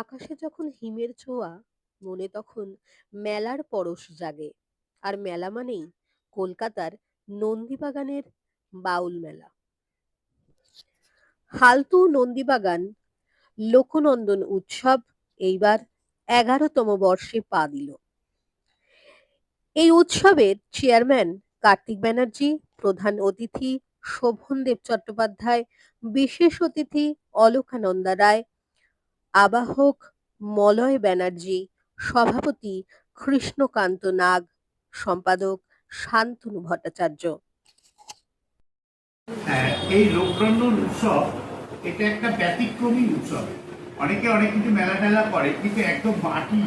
আকাশে যখন হিমের ছোঁয়া, মনে তখন মেলার পরশ জাগে। আর মেলা মানেই কলকাতার নন্দীবাগানের বাউল মেলা। হালতু নন্দীবাগান, লোকনন্দন উৎসব এইবার এগারোতম বর্ষে পা দিল। এই উৎসবের চেয়ারম্যান কার্তিক ব্যানার্জি, প্রধান অতিথি শোভনদেব চট্টোপাধ্যায়, বিশেষ অতিথি অলকানন্দা রায় আবাহক মলয় ব্যানার্জি সভাপতি কৃষ্ণকান্ত নাগ সম্পাদক শান্তনু ভট্টাচার্য। হ্যাঁ, এই লোকরঞ্জন উৎসব এটা একটা ব্যতিক্রমী উৎসব। অনেকে অনেক কিছু মেলা টেলা করে কিন্তু একদম মাটি।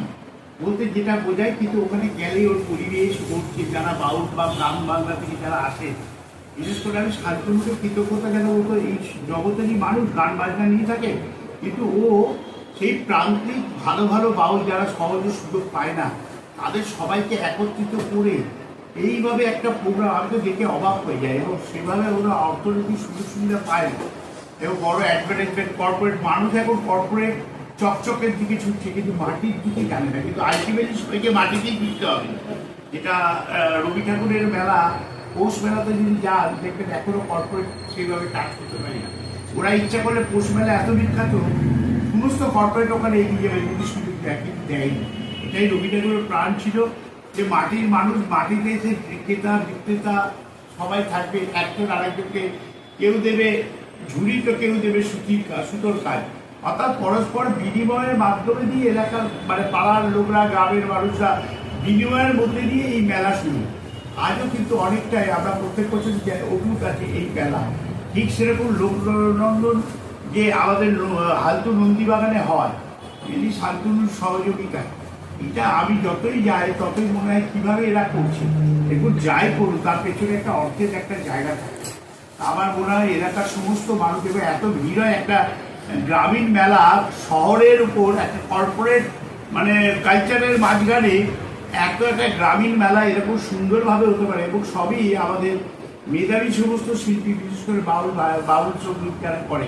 বলতে যেটা বোঝায় কিন্তু ওখানে গেলে ওর পরিবেশ করছে যারা বাউল বা গ্রাম বাংলা থেকে যারা আসে বিশেষ করে আমি শান্তনুকে কৃতজ্ঞতা কেন বলতো এই জগতেরই মানুষ গান বাজনা নিয়ে থাকে কিন্তু ও সেই প্রান্তিক ভালো ভালো বাউল যারা সহজে সুযোগ পায় না, তাদের সবাইকে একত্রিত করে এইভাবে একটা প্রোগ্রাম আমি তো দেখে অবাক হয়ে যায় এবং সেভাবে ওরা অর্থনৈতিক সুযোগ সুবিধা পায় না। এবং বড় অ্যাডভার্টাইজমেন্ট কর্পোরেট মানুষ এখন কর্পোরেট চকচকের দিকে ছুটছে, কিন্তু মাটির দিকে জানে না। কিন্তু আলটিমেটলি সবাইকে মাটিতেই ফিরতে হবে। যেটা রবি ঠাকুরের মেলা, পৌষ মেলাতে যদি যান, দেখবেন এখনও কর্পোরেট সেইভাবে কাজ করতে পারি না। ওরা ইচ্ছা করলে পৌষ মেলা এত বিখ্যাত সমস্ত কর্পোরেট ওখানে এগিয়ে যাবে যদি সুযোগ দেয় কিন্তু দেয়নি। এটাই রবি ঠাকুরের প্রাণ ছিল যে মাটির মানুষ, মাটিতে এসে ক্রেতা বিক্রেতা সবাই থাকবে, একজন আরেকজনকে কেউ দেবে ঝুড়ি, তো কেউ দেবে সুতির কাজ সুতোর কাজ। অর্থাৎ পরস্পর বিনিময়ের মাধ্যমে দিয়ে এলাকার মানে পাড়ার লোকরা, গ্রামের মানুষরা বিনিময়ের মধ্যে দিয়ে এই মেলা শুরু। আজও কিন্তু অনেকটাই আমরা প্রত্যেক বছর অভিমুখ আছে এই মেলা। ঠিক সেরকম লোকনন্দন যে আমাদের হালতু নন্দী বাগানে হয় এটি শান্তনুর সহযোগিতায় এটা আমি যতই যাই, ততই মনে হয় কীভাবে এরা করছে। দেখুন, যাই করুন তার পেছনে একটা অর্থের একটা জায়গা থাকে। আমার মনে হয় এলাকার সমস্ত মানুষ এবং এত ভিড় একটা গ্রামীণ মেলা শহরের উপর, একটা কর্পোরেট মানে কালচারের মাঝখানে এত একটা গ্রামীণ মেলা এরকম সুন্দরভাবে হতে পারে এবং সবই আমাদের মেধাবী সমস্ত শিল্পী, বিশেষ করে বাউল বাউল সংগীত করে।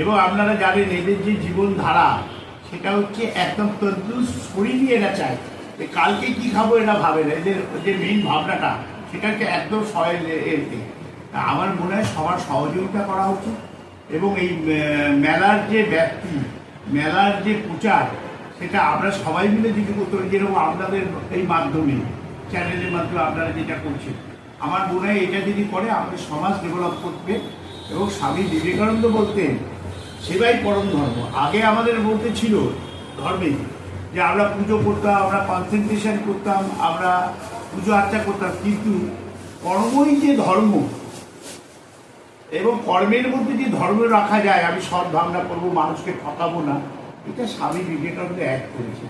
এবং আপনারা জানেন এদের যে জীবনধারা, সেটা হচ্ছে একদম তদ্দুস শরীরই এরা চায় যে কালকে কি খাব এরা ভাবে না। এদের যে মেইন ভাবনাটা, সেটাকে একদম এতে। আমার মনে হয় সবার সহযোগিতা করা উচিত এবং এই মেলার যে ব্যক্তি, মেলার যে প্রচার, সেটা আমরা সবাই মিলে যদি করতে পারি, যেরকম আপনাদের এই মাধ্যমে চ্যানেলের মাধ্যমে আপনারা যেটা করছেন। আমার মনে হয় এটা যদি করে, আমাদের সমাজ ডেভেলপ করবে এবং স্বামী বিবেকানন্দ বলতেন সেবাই পরম ধর্ম। আগে আমাদের মধ্যে ছিল ধর্মে যে আমরা পুজো করতাম, আমরা কনসেন্ট্রেশন করতাম, আমরা পুজো আর্চা করতাম, কিন্তু কর্মই যে ধর্ম এবং কর্মের মধ্যে যে ধর্ম রাখা যায়, আমি সৎ ভাবনা করব, মানুষকে ঠকাবো না, এটা স্বামী বিবেকানন্দ এক করেছে।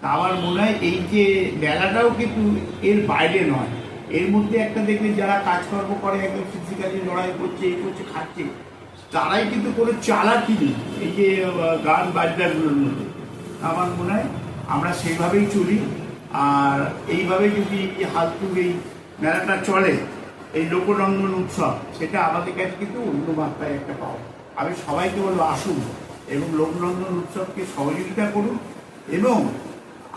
তা আমার মনে হয় এই যে মেলাটাও কিন্তু এর বাইরে নয়। এর মধ্যে একটা দেখবে যারা কাজকর্ম করে, একদম ফিজিক্যালি লড়াই করছে এই করছে, খাচ্ছে তারাই কিন্তু কোনো চালাকি নেই। এই যে গান বাজনাগুলোর মধ্যে। আমার মনে হয় আমরা সেইভাবেই চলি। আর এইভাবে যদি এই হালতুর এই মেলাটা চলে, এই লোকরঙ্গন উৎসব, সেটা আমাদের কাছে কিন্তু অন্য মাত্রায় একটা পাওয়া। আমি সবাইকে বলব, আসুন এবং লোকরঙ্গন উৎসবকে সহযোগিতা করুন এবং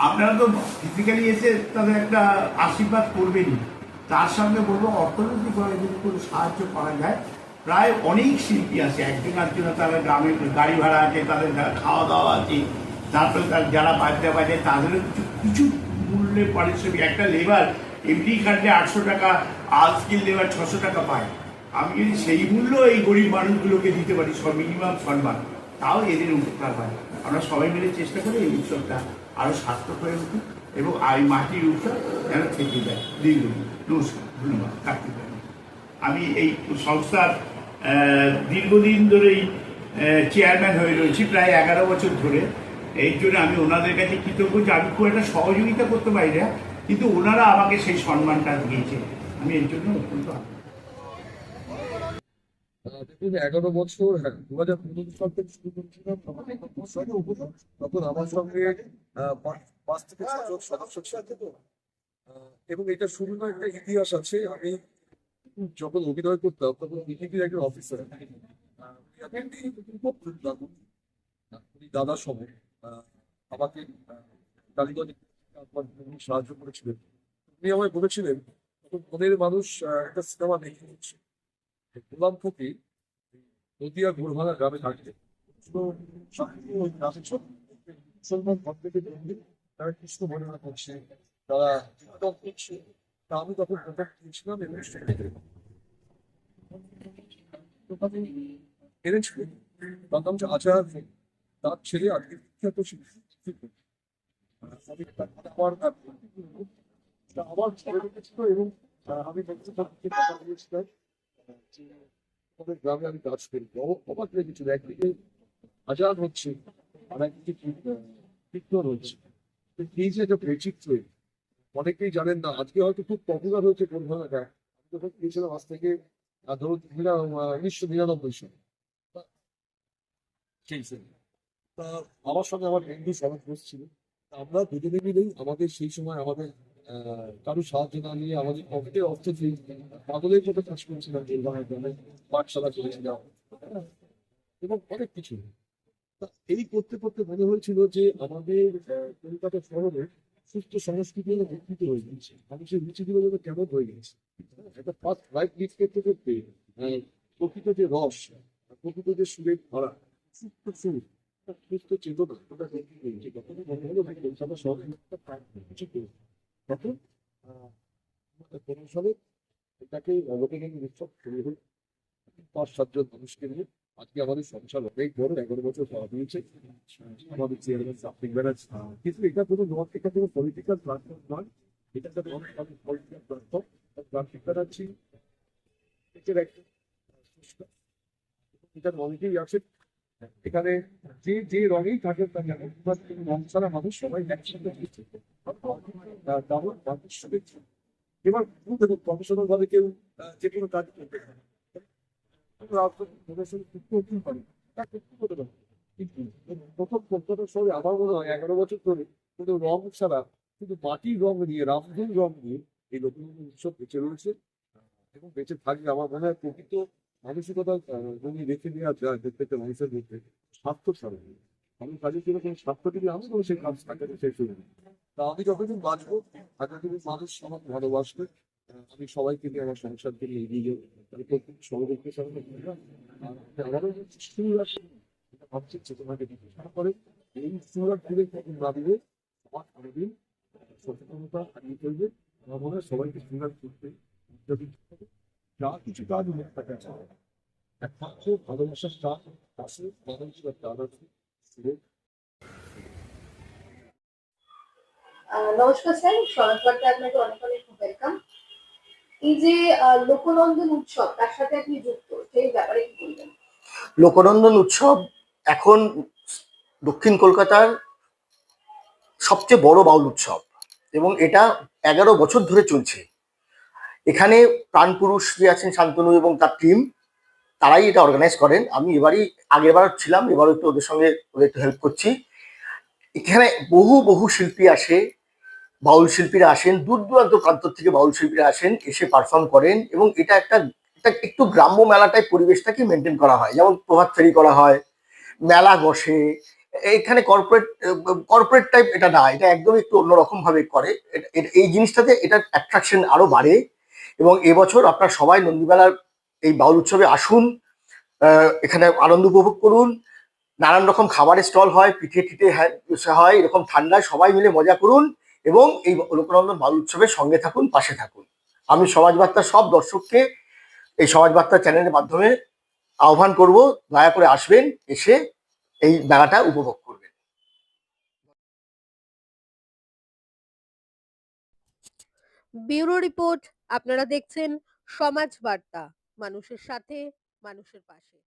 আপনারা তো ফিজিক্যালি এসে তাদের একটা আশীর্বাদ করবেনই। তার সঙ্গে বলব, অর্থনৈতিকভাবে যদি কোনো সাহায্য করা যায় প্রায় অনেক শিল্পী আছে একজন একজন তাদের গ্রামের গাড়ি ভাড়া আছে, তাদের খাওয়া দাওয়া আছে, তারপরে তার যারা বাজতে বাজে তাদেরও কিছু কিছু মূল্যে পারিশ্রমিক। একটা লেবার এমনি কাটলে আটশো টাকা স্কিল লেবার ছশো টাকা পায়। আমি যদি সেই মূল্য এই গরিব মানুষগুলোকে দিতে পারি, সব মিনিমাম সম্মান, তাও এদের উপকার হয়। আমরা সবাই মিলে চেষ্টা করি এই উৎসবটা আরও সার্থক হয়ে উঠুক এবং এই মাটির উৎসব যেন থেকে যায়। দীর্ঘদিন। নমস্কার। ধন্যবাদ। কার্তিক। আমি এই সংস্থার দীর্ঘদিন ধরেই চেয়ারম্যান হয়ে রয়েছি, প্রায় এগারো বছর ধরে। এই জন্য আমি ওনাদের কাছে কৃতজ্ঞ যে আমি খুব একটা সহযোগিতা করতে পারি না, কিন্তু ওনারা আমাকে সেই সম্মানটা দিয়েছে। আমি এর জন্য অত্যন্ত এগারো বছর হ্যাঁ দু হাজার পনেরো সাল থেকে শুরু করেছিলাম, তখন আমার সঙ্গে পাঁচ- থেকে ছজন সদস্য এবং এটা শুরু না একটা ইতিহাস আছে, আমি যখন অভিনয় করতাম তখন বিজেপির একজন অফিসার দাদা আহ, আমাকে সাহায্য করেছিলেন। উনি আমায় বলেছিলেন মনের মানুষ একটা সিনেমা দেখে নিচ্ছে। গোলাম ফকির নদিয়া ঘুরভাঙা গ্রামে গ্রামে মুসলমান ভক্তকে তারা কৃষ্ণ বর্ণনা করছে তারা কীর্তন করছে তা আমি তখন প্রথম গিয়েছিলাম এবং সেটাকে এনেছিলেন তার নাম হচ্ছে আচার তার ছেলে আজকে বিখ্যাত শিল্পী আমি তার আমার তা আমার ছেলে দেখেছিল এবং আহ, আমি দেখতে থাকতে কথা বলেছিলাম আহ, যে আমাদের গ্রামে আমি কাজ করি অবাক- অবাক লেগেছিল একদিকে আজাদ হচ্ছে আর একদিকে কীর্তন- কীর্তন অনেকেই জানেন না, আজকে হয়তো খুব পপুলার হয়েছে আমি যখন গিয়েছিলাম আজ থেকে ধরুন উনিশশো নিরানব্বই সালে। তা- আমার সঙ্গে আমার বন্ধু সমাজ বসছিল তা আমরা দুজনে মিলেই আমাদের সেই সময় আমাদের কারও সাহায্য না নিয়ে আমাদের পকেটের অর্থ দিয়ে পাগলের মতো কাজ করেছিলাম কলকাতার গ্রামে পাঠশালা করেছিলাম এবং অনেক কিছু। এই করতে করতে মনে হয়েছিল যে আমাদের কলকাতা শহরে সুস্থ সংস্কৃতি হলো বিকৃত হয়ে গেছে মানুষের রুচিগুলো যেন কেমন হয়ে গেছে একটা ফার্স্ট লাইফ লিড করতে করতে প্রকৃত যে রস প্রকৃত যে সুরের ধরা সুস্থ সুর সুস্থ চেতনা, ওটা কখনো মনে হলো যে কলকাতা শহরে তখন সালে এটাকে উৎসব শুরু হলো পাঁচ সাতজন মানুষকে নিয়ে আজকে আমাদের সংসার অনেক বড় এগারো বছর পাওয়া দিয়েছে আমাদের চেয়ারম্যান কিন্তু এটা কোনো এটা কোনো পলিটিক্যাল প্ল্যাটফর্ম নয়। এটা একটা পলিটিক্যাল প্ল্যাটফর্ম ব্যানার্জি এটার একটা অনেকেই আছে। এখানে যে যে রঙেই থাকে তা ছাড়া মানুষ সবাই একসাথে শুভেচ্ছা। এবার কেউ যে কোনো কাজ করতে পারে প্রথম আমার হয় এগারো বছর ধরে কোনো রং ছাড়া রং দিয়ে এই উৎসব বেঁচে রয়েছে। এবং বেঁচে আমার মনে হয় প্রকৃত মানসিকতা রেখে যায় মানুষের মধ্যে স্বার্থ আমি কাজে যেরকম স্বার্থ দিলে আমি কোনো সেই কাজ থাকে সেই শুরু তা আমি যতদিন বাঁচবো মানুষ আমাকে ভালোবাসবে। আমি সবাইকে নিয়ে আমার সংসারকে নিয়ে এগিয়ে প্রত্যেক সহযোগীর সাথে বললাম, আমারও তারপরে এই কখন না দিলে সচেতনতা হারিয়ে ফেলবে আমার মনে হয় সবাইকে সুর আর করতে। যা কিছু কাজ একমাত্র ভালোবাসার নমস্কার স্যার এই যে লোকনন্দন উৎসব, তার সাথে আপনি যুক্ত, সেই ব্যাপারে কি লোকনন্দন উৎসব এখন দক্ষিণ কলকাতার সবচেয়ে বড় বাউল উৎসব এবং এটা এগারো বছর ধরে চলছে। এখানে প্রাণপুরুষ যে আছেন শান্তনু এবং তার টিম তারাই এটা অর্গানাইজ করেন। আমি এবারই, আগেরবার ছিলাম, এবারও একটু ওদের সঙ্গে ওদের একটু হেল্প করছি। এখানে বহু বহু শিল্পী আসে বাউল শিল্পীরা আসেন দূর দূরান্ত প্রান্ত থেকে বাউল শিল্পীরা আসেন, এসে পারফর্ম করেন এবং এটা একটা একটা গ্রাম্য মেলাটাই পরিবেশটাকে মেনটেন করা হয়। যেমন প্রভাত ফেরি করা হয়, মেলা বসে, এখানে কর্পোরেট কর্পোরেট টাইপ এটা না, এটা একদম একটু অন্যরকম ভাবে করে এই জিনিসটাতে এটার অ্যাট্রাকশন আরও বাড়ে এবং এবছর আপনারা সবাই নন্দীমেলার এই বাউল উৎসবে আসুন এখানে আনন্দ উপভোগ করুন। নানান রকম খাবারের স্টল হয় পিঠে টিঠে হ্যাঁ- হয়, এরকম ঠান্ডায় সবাই মিলে মজা করুন। এবং এই লোকনন্দন বাউল উৎসবের সঙ্গে থাকুন, পাশে থাকুন। আমি সমাজ বার্তার সব দর্শককে এই সমাজ বার্তা চ্যানেলের মাধ্যমে আহ্বান করব, দয়া করে আসবেন, এসে এই মেলাটা উপভোগ করবেন। ব্যুরো রিপোর্ট, আপনারা দেখছেন সমাজ বার্তা মানুষের সাথে, মানুষের পাশে।